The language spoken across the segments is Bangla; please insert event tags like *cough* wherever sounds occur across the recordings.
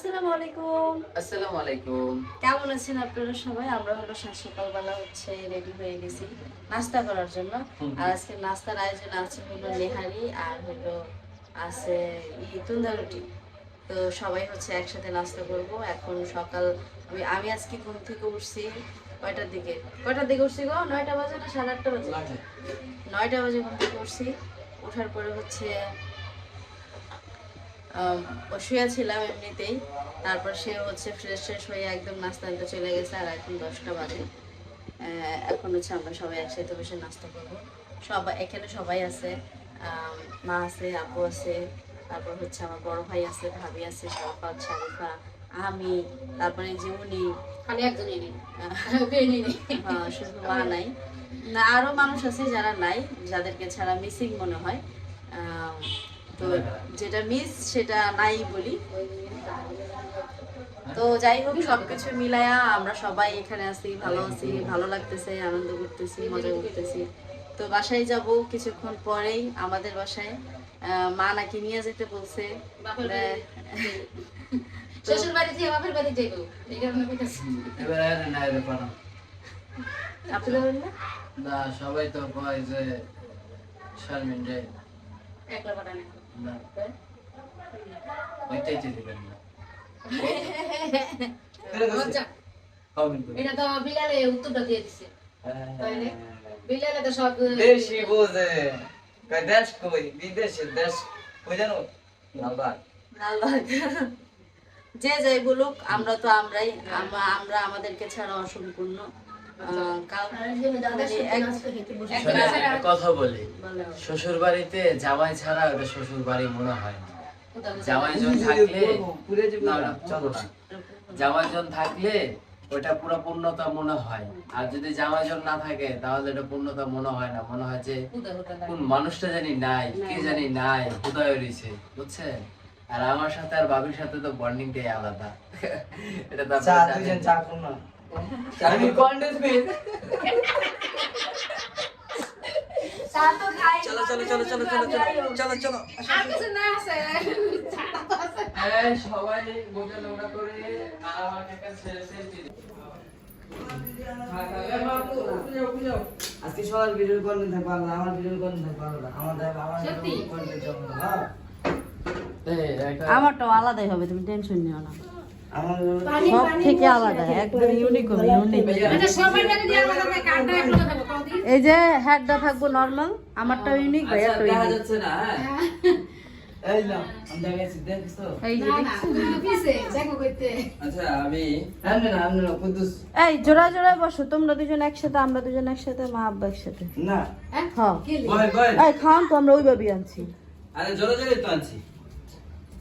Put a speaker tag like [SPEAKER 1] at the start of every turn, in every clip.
[SPEAKER 1] আসসালামু আলাইকুম।
[SPEAKER 2] আসসালামু আলাইকুম।
[SPEAKER 1] কেমন আছেন আপনারা সবাই? আমরা হলো সকালবেলা হচ্ছে রেডি হয়ে গেছি নাস্তা করার জন্য। আর আজকে নাস্তার আয়োজন আছে হলো নেহারি আর হলো আছে তুন্দা রুটি। তো সবাই হচ্ছে একসাথে নাস্তা করব। এখন সকাল আমি আমি আজকে ঘুম থেকে উঠছি কয়টার দিকে? কয়টার দিকে উঠছি গো? নয়টা বাজে না সাড়ে আটটা বাজে? নয়টা। বাজে ঘুম থেকে উঠছি। ওঠার পরে হচ্ছে শুয়েছিলাম এমনিতেই। তারপর সে হচ্ছে ফ্রেশ ফ্রেশ হয়ে একদম নাস্তা আনতে চলে গেছে আর এখন দশটা বাজে। এখন হচ্ছে আমরা সবাই একসাথে বসে নাস্তা করব। সবাই এখানে সবাই আছে মা আছে আপু আছে তারপর হচ্ছে আমার বড় ভাই আছে ভাবি আছে শরফাত শারিফা আমি তারপরে যে উনি।
[SPEAKER 3] একজনই
[SPEAKER 1] হ্যাঁ, শুধু মা নাই। না আরও মানুষ আছে যারা নাই যাদেরকে ছাড়া মিসিং মনে হয়। তো যেটা মিস সেটা নাই বলি। তো যাই হোক সবকিছু মিলায়া আমরা সবাই এখানে আছি ভালো আছি ভালো লাগতেছে আনন্দ করতেছি মজা করতেছি। তো বাসায় যাব কিছুক্ষণ পরেই আমাদের বাসায় আহ, মা নাকি নিয়ে যেতে বলছে। *laughs*
[SPEAKER 3] শ্বশুর বাড়ি থেকে বাপের বাড়ি যাইব এই কারণে
[SPEAKER 2] এবার আর না এর পারো।
[SPEAKER 1] আপনি যাবেন না?
[SPEAKER 2] না সবাই তো কয় যে শারমিন রে।
[SPEAKER 3] একলা পাঠানে
[SPEAKER 2] না ওইটাই না করে
[SPEAKER 3] এটা তো বিলালে উত্তরটা দিয়ে দিছে। বিলালে তো সব
[SPEAKER 4] দেশি বোঝে। দেশ কই? বিদেশের দেশ কই জানো?
[SPEAKER 1] যে যাই বলুক আমরা তো আমরাই আমরা আমরা আমাদেরকে ছাড়া অসম্পূর্ণ।
[SPEAKER 2] কথা বলি। শ্বশুর বাড়িতে জামাই ছাড়া ওটা শ্বশুর বাড়ি মনে হয় না। জামাই জন থাকলে। জামাই জন থাকলে ওটা পুরো পূর্ণতা মনে হয়। আর যদি জামাই জন না থাকে তাহলে এটা পূর্ণতা মনে হয় না। মনে হয় যে। কোন মানুষটা জানি নাই কে জানি নাই হুদয় রয়েছে বুঝছেন আর আমার সাথে আর বাবির সাথে তো বন্ডিংটাই আলাদা। *laughs* এটা তো
[SPEAKER 4] আমি কন্ডেন্স পেয়ে চলো চলো চলো চলো চলো চলো চলো চলো
[SPEAKER 2] সবাই নোংরা করে আমাকে একটা ছেড়ে
[SPEAKER 4] আজকে সবার ভিডিও কন্টেন্ট থাকবে আলাদা আমার ভিডিও কন্টেন্ট থাকবে আলাদা আমাদের আমার কন্টেন্ট জমা হ্যাঁ।
[SPEAKER 1] আমারটাও আলাদাই হবে তুমি টেনশন নিও না। সব থেকে আলাদা একদম ইউনিক এই যে হ্যাডটা থাকব নর্মাল আমারটা ইউনিক
[SPEAKER 2] ভাইয়া
[SPEAKER 4] এই
[SPEAKER 1] জোড়া জোড়ায় বসো তোমরা দুজন একসাথে আমরা দুজন একসাথে মা আব্বা একসাথে।
[SPEAKER 3] হ্যাঁ
[SPEAKER 1] খাওয়ান তো আমরা ওইভাবেই আনছি।
[SPEAKER 4] জোড়া জোড়াই তো আনছি।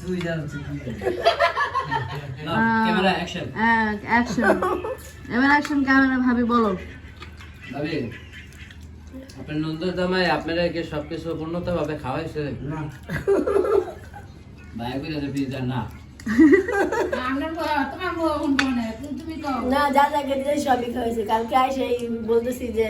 [SPEAKER 3] তুই *laughs* না
[SPEAKER 2] ক্যামেরা অ্যাকশন
[SPEAKER 1] অ্যাকশন এবার অ্যাকশন ক্যামেরা ভাবি বলো।
[SPEAKER 2] ভাবি আপনার নন্দর জামাই আপনারা সবকিছু পূর্ণতা খাওয়াইছে?
[SPEAKER 4] না।
[SPEAKER 2] ভাই যে পিজা না।
[SPEAKER 5] না যা যা খেতে সবই খাওয়াইছে। কালকে আইসে বলতেছি যে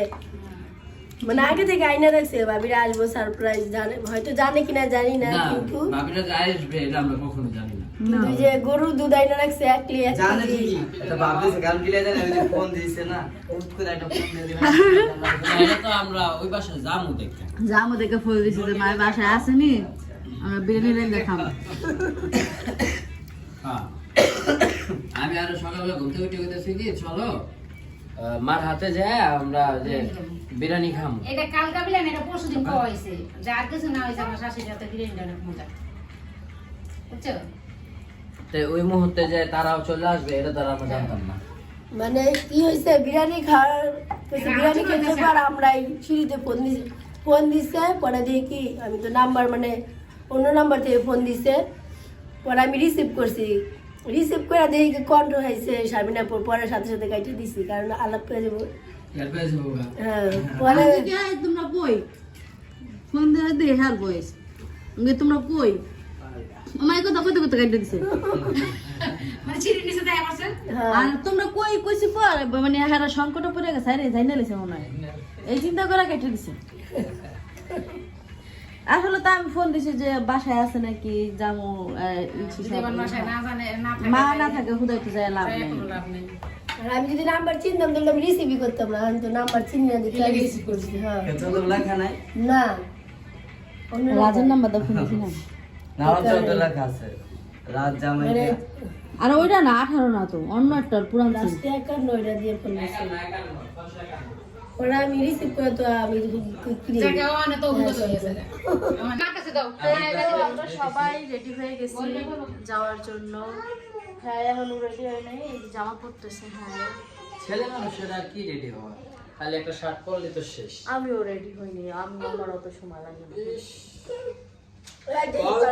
[SPEAKER 5] মানে আগে থেকে আইনা রাখছে ভাবিরা আসব সারপ্রাইজ জানে হয়তো জানে কিনা জানি না
[SPEAKER 2] না
[SPEAKER 5] কিন্তু
[SPEAKER 2] ভাবিরা যে আসবে এটা আমরা কখনো জানি না।
[SPEAKER 5] কিন্তু যে গরু দুধ আইনা রাখছে এক লিয়ে
[SPEAKER 4] জানে ঠিকই এটা ভাবতেছে কাল গিলে জানে ওই ফোন দিয়েছে না হুট করে একটা ফোন দিয়ে দিবে
[SPEAKER 2] এটা তো আমরা ওই বাসায় যামু দেখতে
[SPEAKER 1] জামু দেখে ফুল দিছি যে মায়ের বাসায় আসেনি আমরা বিরিয়ানি লাইন দেখাম
[SPEAKER 2] হ্যাঁ। আমি আরও সকালবেলা ঘুম থেকে উঠে গেতেছি কি চলো মার হাতে যায় আমরা যে বিরিয়ানি খাম।
[SPEAKER 3] এটা কালকা বিলেন এটা পরশু দিন খাওয়া হয়েছে। যার কিছু না হয়েছে আমার শাশুড়ি হাতে বিরিয়ানিটা অনেক মজা বুঝছ?
[SPEAKER 2] তো ওই মুহূর্তে যে তারাও চলে আসবে এটা তারা আমরা জানতাম না।
[SPEAKER 5] মানে কি হয়েছে বিরিয়ানি খাওয়ার বিরিয়ানি খেতে পার আমরা এই সিঁড়িতে ফোন দিছে। ফোন দিছে পরে দিয়ে কি আমি তো নাম্বার মানে অন্য নাম্বার থেকে ফোন দিছে। পরে আমি রিসিভ করছি। রিসিভ করে দেখি কণ্ঠ হয়েছে শারমিনা পর পরে সাথে সাথে কাইটে দিছি কারণ আলাপ করে যাব। হ্যাঁ পরে
[SPEAKER 1] তোমরা কই? ফোন দিয়ে দে হার বয়স তোমরা কই? আমার কথা কত কত কাটে দিছে।
[SPEAKER 3] মানে চিড়ি নিচে দেয় আমার
[SPEAKER 5] হ্যাঁ।
[SPEAKER 1] আর তোমরা কই কইছি পর মানে হারা সংকটে পড়ে গেছে আরে যাই না লেছে মনে এই চিন্তা করে কেটে দিছে। আসলে তো আমি ফোন দিছি যে বাসায় আছে নাকি যাব মা না থাকে হুদাই তো যায় লাভ নেই।
[SPEAKER 5] আমি যদি নাম্বার চিনতাম তাহলে আমি রিসিভই করতাম না। আমি তো নাম্বার চিনি না
[SPEAKER 3] এলাকা
[SPEAKER 5] রিসিভ করছি হ্যাঁ।
[SPEAKER 4] কিন্তু লেখা নাই।
[SPEAKER 5] না।
[SPEAKER 1] রাজের নাম্বার দাও ফোন দিছি না।
[SPEAKER 5] মানে
[SPEAKER 1] আর ওইটা না আঠারো না তো অন্য একটা পুরান
[SPEAKER 5] ওরা আমি রিসিভ করে তো আমি
[SPEAKER 3] তো অভিজ্ঞতা হয়ে গেছে আমার কার কাছে দাও
[SPEAKER 1] আমরা সবাই রেডি হয়ে গেছি যাওয়ার জন্য। হ্যাঁ এখন রেডি হয় নাই জামা পরতেছে হ্যাঁ।
[SPEAKER 2] ছেলে মানুষের কি রেডি হওয়া? খালি একটা শার্ট পরলে তো শেষ।
[SPEAKER 1] আমিও রেডি হইনি আমি আমার অত সময় লাগে না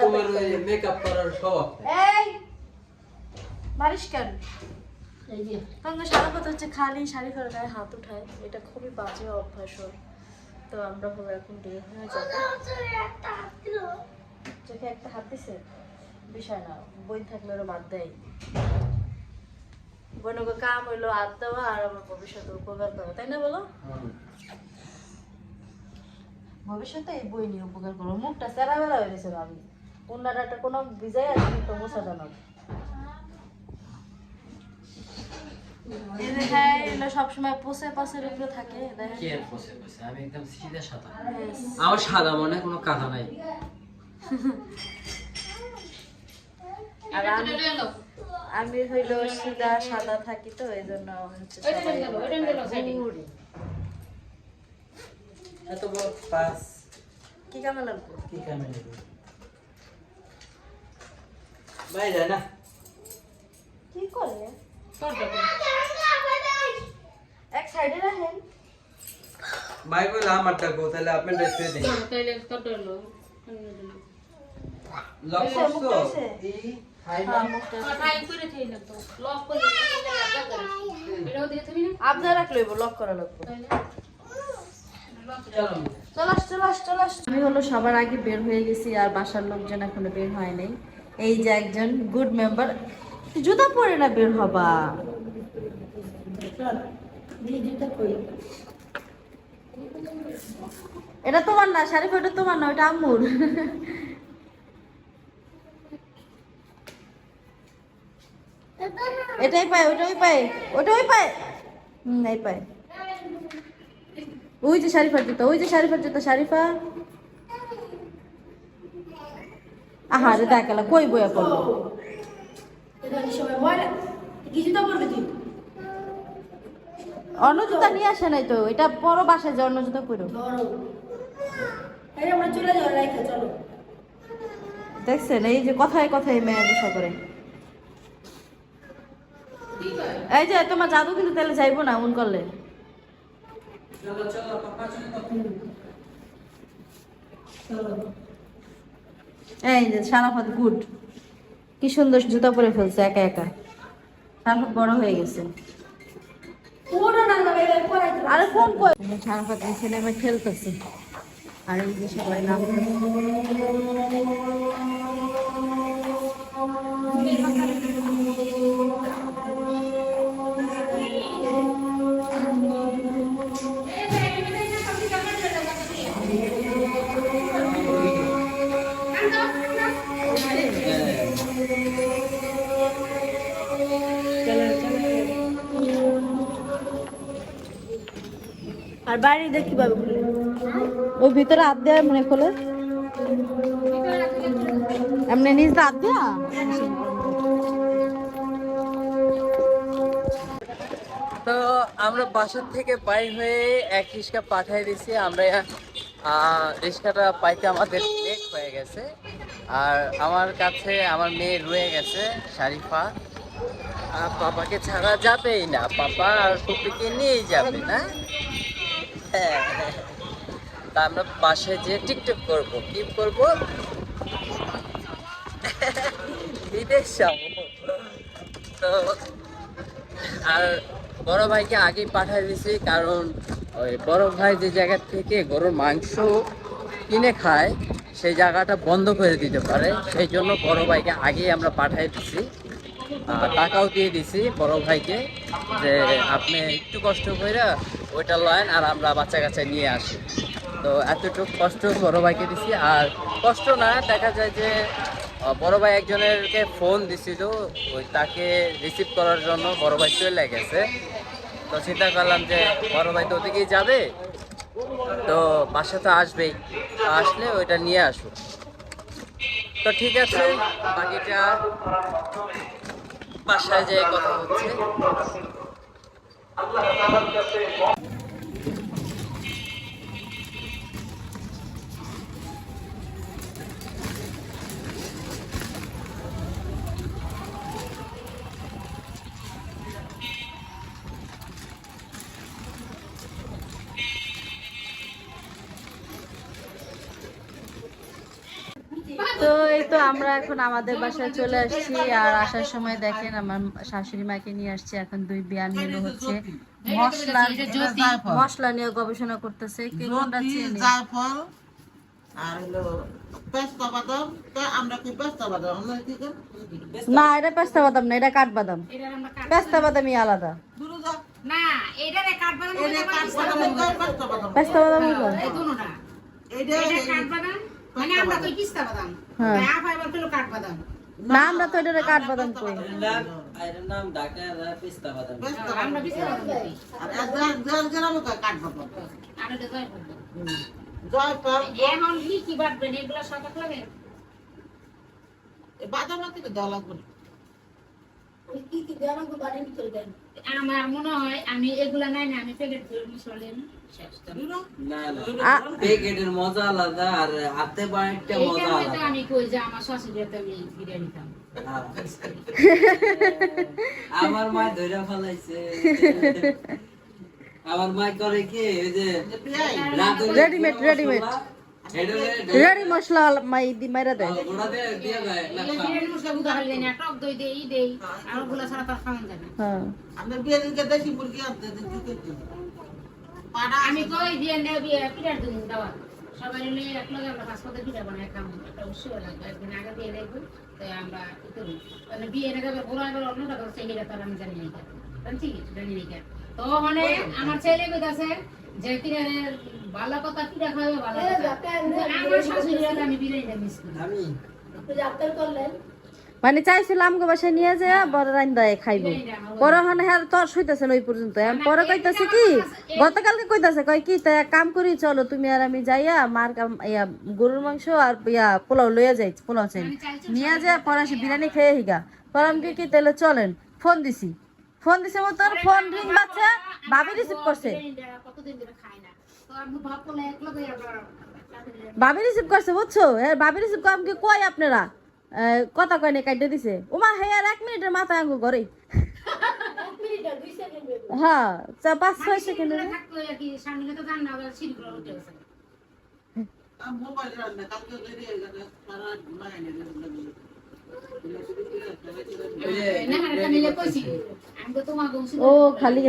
[SPEAKER 2] তোমার মেকআপ করার শখ
[SPEAKER 1] এই মারিস কেন? সারা কথা হচ্ছে খালি, শাড়ি পরে গায়ে হাত উঠায়, এটা খুবই বাজে অভ্যাস। তো আমরা এখন হয়ে চোখে একটা হাত দিছে? বিষয় না, বই থাকলে ওরা বাদ দেয়। বোনকে কাম হইল হাত দেওয়া আর আমার ভবিষ্যতে উপকার করা, তাই না বলো? ভবিষ্যতে এই বই নিয়ে উপকার করো মুখটা চেরা বেলা হয়ে গেছে আমি অন্যটা কোনো বিজয় আছে কিন্তু মোছা জানা হ্যাঁ এগুলো সবসময় পোষে পাশের উপরে থাকে দেখেন
[SPEAKER 2] কে আর আমি একদম সিধা সাদা। আমার সাদা মনে কোনো কাদা নাই।
[SPEAKER 1] আর আমি আমি হইল সিধা সাদা থাকি তো এই জন্য হচ্ছে।
[SPEAKER 2] এত বড় পাস।
[SPEAKER 1] কি কামে লাগবো?
[SPEAKER 2] কি কামে নেবে বাইরে না।
[SPEAKER 1] কি করে
[SPEAKER 3] দাও
[SPEAKER 1] এক সাইডে রাখেন
[SPEAKER 4] ভাই বলে আমারটা তাহলে আপনি দিন।
[SPEAKER 3] হলো
[SPEAKER 4] লক করছ?
[SPEAKER 1] আপনার লক করা লাগবে। আমি হলো সবার আগে বের হয়ে গেছি আর বাসার লোকজন এখনও বের হয় নাই। এই যে একজন গুড মেম্বার জুতা পরে না বের হবা?
[SPEAKER 5] জুতা
[SPEAKER 1] এটা তোমার না শাড়ি ওটা তোমার না, ওটা আম্মুর। এটাই পায়, ওটাই পায় ওটাই পায়। হুম, এই পায়। ওই যে শারিফার জুতা, ওই যে শারিফার জুতা, শারিফা। আহারে দেখালা কই বইয়া পড়ল?
[SPEAKER 5] এটা কি সবাই ময়লা কি জুতা পরবে তুই?
[SPEAKER 1] অন্য জুতা নিয়ে আসে নাই তো এটা বড় বাসায় যে অন্য জুতা পরো
[SPEAKER 5] এই আমরা চলে যাব রাইখা চলো।
[SPEAKER 1] দেখছেন এই যে কথায় কথায় মেয়ে গুসা করে এই যে তোমার জাদু কিন্তু তাহলে যাইবো না মন করলে। এই যে সারাফাত গুড। কি সুন্দর জুতা পরে ফেলছে একা একা। সারাফাত বড় হয়ে গেছে। আরে ফোন কই সারাফাত এই ছেলে মেয়ে খেলতেছে। আর এই যে সবাই নাম
[SPEAKER 5] আর বাইরে দেখ কীভাবে খুলে।
[SPEAKER 1] ভিতরে হাত দেওয়া মনে খোলে। এমনি নিজ হাত দেওয়া
[SPEAKER 2] তো আমরা বাসার থেকে বাইর হয়ে এক রিক্সা পাঠিয়ে দিছি আমরা রিক্সাটা পাইতে আমাদের লেট হয়ে গেছে। আর আমার কাছে আমার মেয়ে রয়ে গেছে, শারিফা। আর পাপাকে ছাড়া যাবেই না। পাপা আর টুপিকে নিয়েই যাবে, না? তা আমরা বাসায় যেয়ে টিকটক করব, কি করব? বিদেশ যাব। তো, আর বড় ভাইকে আগেই পাঠিয়ে দিয়েছি কারণ ওই বড় ভাই যে জায়গা থেকে গরুর মাংস কিনে খায়, সেই জায়গাটা বন্ধ করে দিতে পারে। সেই জন্য বড় ভাইকে আগেই আমরা পাঠিয়ে দিছি। টাকাও দিয়ে দিছি বড় ভাইকে যে আপনি একটু কষ্ট করে ওইটা লয়েন আর আমরা বাচ্চা কাচ্চা নিয়ে আসি। তো এতটুকু কষ্ট বড় ভাইকে দিছি। আর কষ্ট না, দেখা যায় যে বড় ভাই একজনেরকে ফোন দিছিল, ওই তাকে রিসিভ করার জন্য বড় ভাই চলে গেছে। তো চিন্তা করলাম যে, বড় ভাই তো ওদিকেই যাবে, তো বাসা তো আসবেই। আসলে ওইটা নিয়ে আসুক। তো ঠিক আছে, বাকিটা বাসায় যেয়ে কথা হচ্ছে।
[SPEAKER 1] তো আমরা এখন আমাদের বাসায় চলে আসছি আর আসার সময় দেখেন আমার শাশুড়ি মাকে নিয়ে আসছে। এখন দুই বিয়ান মেনু হচ্ছে মশলা মশলা নিয়ে গবেষণা করতেছে। কে কোনটা চেনে?
[SPEAKER 6] আর হলো পেস্তা বাদাম। তা আমরা কি পেস্তা বাদাম? আমরা কি করি?
[SPEAKER 1] না এটা পেস্তা বাদাম না এটা কাঠবাদাম।
[SPEAKER 3] এটা আমরা কাট
[SPEAKER 1] পেস্তা বাদামই আলাদা
[SPEAKER 6] পেস্তা বাদাম।
[SPEAKER 1] বাদাম
[SPEAKER 3] মানে আমরা কই পিস্তা বাদাম।
[SPEAKER 1] হ্যাঁ।
[SPEAKER 3] ফাইবার কিলো কাঠবাদাম
[SPEAKER 1] না আমরা তো এটা কাঠবাদাম কই
[SPEAKER 2] নাম ডাক্তার পিস্তা বাদাম
[SPEAKER 6] পেস্তা
[SPEAKER 3] আমরা
[SPEAKER 6] বাদাম
[SPEAKER 3] পিস্তা বাদাম
[SPEAKER 6] আর এক গ্রাম দেড় গ্রামে কয় কাঠবাদাম
[SPEAKER 3] আর এটা জয় করব।
[SPEAKER 6] জয়ফল
[SPEAKER 3] এখন কি কি বাটবেন? এগুলো সব লাগে?
[SPEAKER 6] এই বাদাম থেকে দেওয়া লাগবে না।
[SPEAKER 5] কি কি দেওয়া লাগবে বাড়ির ভিতরে দেন
[SPEAKER 3] আমার মনে হয় আমি এগুলা নাই না আমি প্যাকেট ধরে
[SPEAKER 2] মজা আলাদা আর হাতে বানাইতে
[SPEAKER 3] এই
[SPEAKER 2] মজা আলাদা।
[SPEAKER 3] আমি কই যে আমার শাশুড়ি আমি
[SPEAKER 2] আমার মা ধরে ফেলাইছে। *laughs* আমার মা করে কি ওই যে. মশলা, এটা
[SPEAKER 1] রেডি মশলা মাই দি মাইরা দেয়
[SPEAKER 2] ওটা দিয়ে দিয়ে দেয়
[SPEAKER 3] এগুলো
[SPEAKER 2] লেখা।
[SPEAKER 3] বিরিয়ানি মশলা বুঝা হইলে না টক দই দেই দেই আর ওগুলা ছাড়া তার খাওয়া যায়
[SPEAKER 1] হ্যাঁ।
[SPEAKER 6] আমরা বিয়ে দিকে দেশি মুরগি আনতে দিচ্ছি পাড়া
[SPEAKER 3] আমি কই দিয়ে নে বিয়ে পিঠার দিন দাওয়া। সবাই মিলে এক লগে আমরা হাসপাতালে পিঠা বানাই খাম একটা উৎসব লাগবে একদিন আগে দিয়ে দেখব তাই আমরা ই করি। মানে বিয়ে না যাবে বড় আগে অন্যটা করছে এটা তার আমি জানি না জানছি জানি না তো মানে আমার ছেলে কইতাছে যে কথা পিঠা খাবে ভালো আমার শাশুড়িরা তো আমি বিরিয়ানিটা মিস করি।
[SPEAKER 2] আমি?
[SPEAKER 5] আপনি করলেন।
[SPEAKER 1] মানে চাইছিলাম গো বাসায় নিয়ে যায় বড় রান্দায় খাইবো। পরে হন হ্যাঁ তোর শুইতেছেন ওই পর্যন্ত। পরে কইতাছে কি? গতকালকে কইতাছে কয় কি তা এক কাম করি চলো তুমি আর আমি যাইয়া মার কাম- ইয়া গরুর মাংস আর ইয়া পোলাও লইয়া যাই পোলাও চাই। নিয়ে যায় পরে সে বিরিয়ানি খেয়ে হিগা পরে আমি কি তাহলে চলেন ফোন দিছি। ফোন দিছে মো তোর ফোন রিং বাচ্চা ভাবি রিসিভ করছে।
[SPEAKER 3] ভাব
[SPEAKER 1] রিসিভ করছে বুঝছ? ভাবি রিসিভ কর কি কই আপনারা? কথা কয় না কাটে দিছে। ওমা হে আর এক মিনিটের মাথায় আঙ্গু ঘরে। হ্যাঁ পাঁচ, ছয় সেকেন্ড
[SPEAKER 6] মোবাইল রান্না, কালকে
[SPEAKER 1] ও, খালি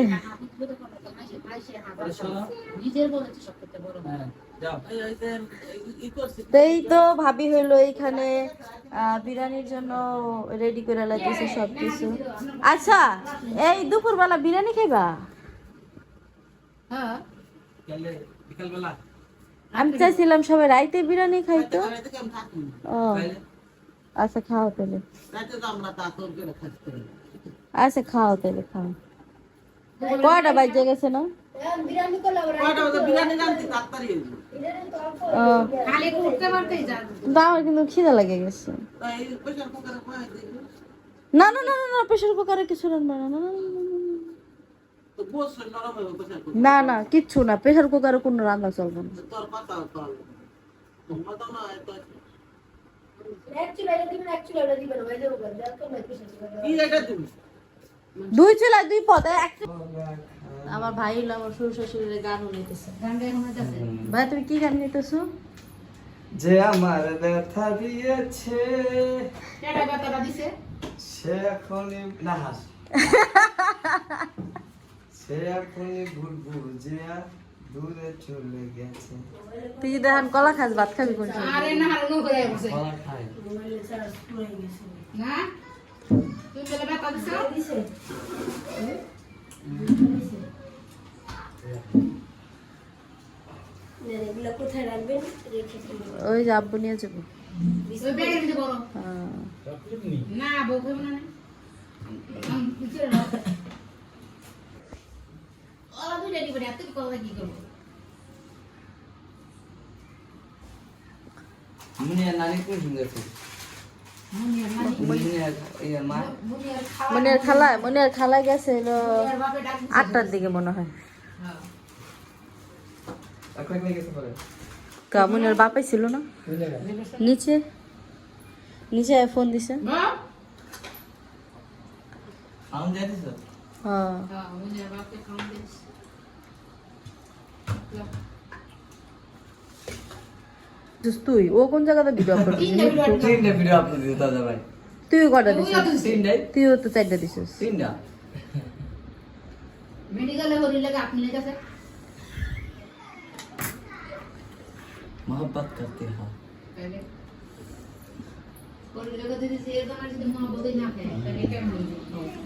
[SPEAKER 1] এই তো ভাবি হইল এইখানে বিরিয়ানির জন্য রেডি করে লাগতেছে সব কিছু আচ্ছা এই দুপুরবেলা বিরিয়ানি খাইবা? আমি চাইছিলাম সবাই রাইতে বিরিয়ানি খাইতো। ও। আচ্ছা খাও তাহলে আচ্ছা খাও তাহলে খাও কয়টা বাজে গেছে না
[SPEAKER 6] হয়ে
[SPEAKER 1] আমার কিন্তু খিদে লেগে গেছে না না না না প্রেশার কুকারে কিছু রান্না না না না কিচ্ছু না প্রেশার কুকারে কোনো রান্না চলবে না দুই চুলা দুই পদ আমার ভাই হলো আমার শ্বশুর শাশুড়ির গান নিতেছে ভাই তুমি কি গান নিতেছো
[SPEAKER 4] যে আমার ব্যথা দিয়েছে
[SPEAKER 3] দিছে?
[SPEAKER 4] সে এখনই না হাস। *laughs* সে এখনই ভুল বুঝিয়া দূরে চলে গেছে।
[SPEAKER 1] তুই যদি এখন কলা খাস ভাত খাবি কোন
[SPEAKER 3] আরে না হারো নো করে বসে
[SPEAKER 4] কলা খাই।
[SPEAKER 5] মোবাইলে চার্জ গেছে।
[SPEAKER 3] না? দিছে।
[SPEAKER 1] ওই যে আব্বু নিয়ে যাব। হ্যাঁ।
[SPEAKER 3] না বউ খাবে দুইটা এত কি করব? মুনিয়ার মুনিয়ার
[SPEAKER 1] মনের খালা মনের খালা গেছে হলো। আটটার দিকে মনে হয়।
[SPEAKER 3] হ্যাঁ।
[SPEAKER 1] মনের বাপাই ছিল না? নিচে। নিচে ফোন দিছে।
[SPEAKER 3] বাপ?
[SPEAKER 4] আম
[SPEAKER 1] হ্যাঁ
[SPEAKER 3] হ্যাঁ, মুনিয়ার বাপকে খাওয়ান দিছে।
[SPEAKER 1] তুই ও কোন জায়গাতে ভিডিও আপলোড
[SPEAKER 3] তিনটা ভিডিও আপলোড
[SPEAKER 4] তিনটা ভিডিও আপলোড দিতে দাদা ভাই
[SPEAKER 1] তুই কটা
[SPEAKER 3] ওই
[SPEAKER 1] দিছিস
[SPEAKER 3] তো দিছে।
[SPEAKER 4] তিনটাই
[SPEAKER 1] তুইও তো চারটা দিছিস
[SPEAKER 4] তিনটা
[SPEAKER 3] মেডিকেলে হরি লাগে আপনি লেগেছে
[SPEAKER 4] मोहब्बत करते हैं
[SPEAKER 3] তাহলে হরি লাগে যদি সে তোমার যদি মহব্বতই না খায় তাহলে কেমন হইবে